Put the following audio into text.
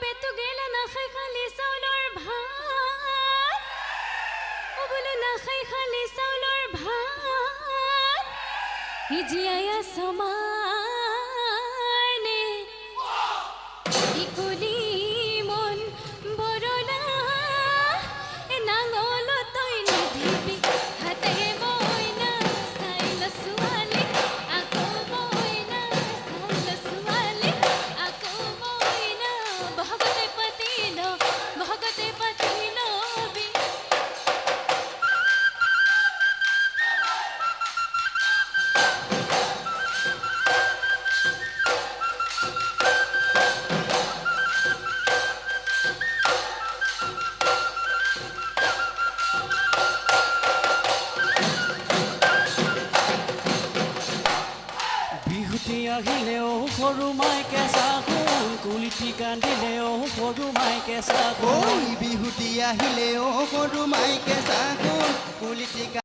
পেতো গেলা নাখাই খালি চাউলৰ ভাত। অ বোলো নাখাই খালি চাউলৰ ভাত। সিজিয়াই আছ মা বিহুতি আহিলেও সৰু মাই কেঁচা সোণ কুলিটি কান্দিলেও সৰু মাই কেঁচা সোণ ঐ বিহুতি আহিলে অ সৰু কেঁচা চাহোন কুলিটি